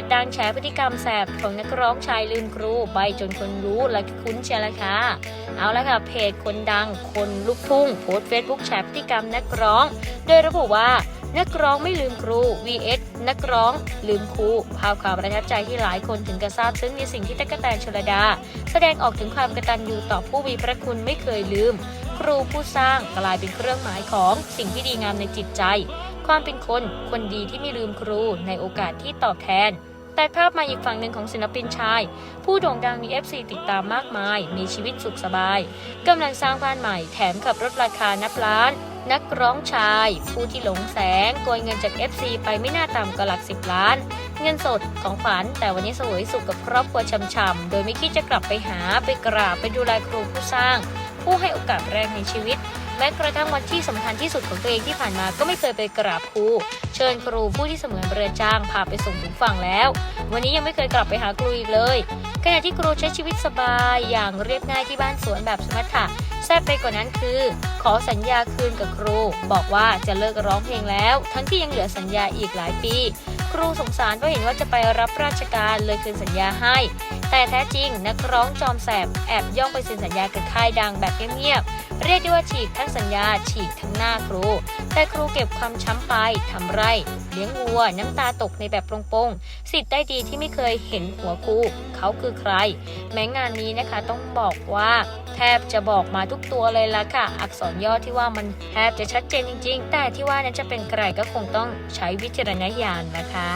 จดังแฉพฤติกรรมแสบของนักร้องชายลืมครูใบจนคนรู้และคุ้นเชียละค่ะเอาละค่ะเพจคนดังคนลูกทุ่งโพสเฟซบุ๊กแฉพฤติกรรมนักร้อง โดยระบุว่านักร้องไม่ลืมครู vs นักร้องลืมครูภาพความประทับใจที่หลายคนถึงกระซาบซึ้งในสิ่งที่ตั๊กแตนชลดา แสดงออกถึงความกตัญญูต่อผู้มีพระคุณไม่เคยลืม ครูผู้สร้างกลายเป็นเครื่องหมายของสิ่งที่ดีงามในจิตใจ ความเป็นคน คนดีที่ไม่ลืมครูในโอกาสที่ตอบแทน แต่ภาพมาอีกฝั่งหนึ่งของศิลปินชาย ผู้โด่งดังมี FC ติดตามมากมาย มีชีวิตสุขสบายกำลังสร้างบ้านใหม่แถมขับรถราคานับล้าน นักร้องชาย ผู้ที่หลงแสงโกยเงินจาก FC ไปไม่น่าต่ำกว่าหลักสิบล้าน เงินสดของขวัญแต่วันนี้สวยสุขกับครอบครัวช่ำๆโดยไม่คิดจะกลับไปหาไปกราบไปดูแลครูผู้สร้าง ผู้ให้โอกาสแรกในชีวิต แม้กระทั่งวันที่สำคัญที่สุดของตัวเองที่ผ่านมาก็ไม่เคยไปกราบครู เชิญครูผู้ที่เสมือนเรือจ้างพาไปส่งถึงฝั่งแล้ว วันนี้ยังไม่เคยกลับไปหาครูอีกเลยขณะที่ครูใช้ชีวิตสบายอย่างเรียบง่ายที่บ้านสวนแบบสมถะแซ่บไปกว่านั้นคือ ขอสัญญาคืนกับครู บอกว่าจะเลิกร้องเพลงแล้ว ทั้งที่ยังเหลือสัญญาอีกหลายปี ครูสงสารเพราะเห็นว่าจะไปรับราชการเลยคืนสัญญาให้ แต่แท้จริงนักร้องจอมแสบแอบย่องไปเซ็นสัญญากับค่ายดังแบบเงียบๆ เรียกได้ว่าฉีกทั้งสัญญาฉีกทั้งหน้าครู แต่ครูเก็บความช้ำไปทำไร เลี้ยงวัวน้ำตาตกในแบบโปร่งๆ สิทธิ์ได้ดีที่ไม่เคยเห็นหัวครูเขาคือใคร แม้งานนี้นะคะต้องบอกว่าแทบจะบอกมาทุกตัวเลยละค่ะ อักษรย่อที่ว่ามันแทบจะชัดเจนจริง ๆ แต่ที่ว่านั้นจะเป็นใครก็คงต้องใช้วิจารณญาณนะคะ